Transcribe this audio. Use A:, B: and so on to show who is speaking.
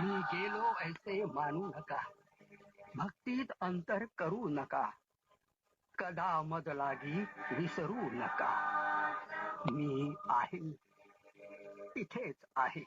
A: मी गेलो ऐसे मानू नका. भक्तीत अंतर करू नका. कदा मद लागी विसरू नका. मी आहे. तिथेच आहे.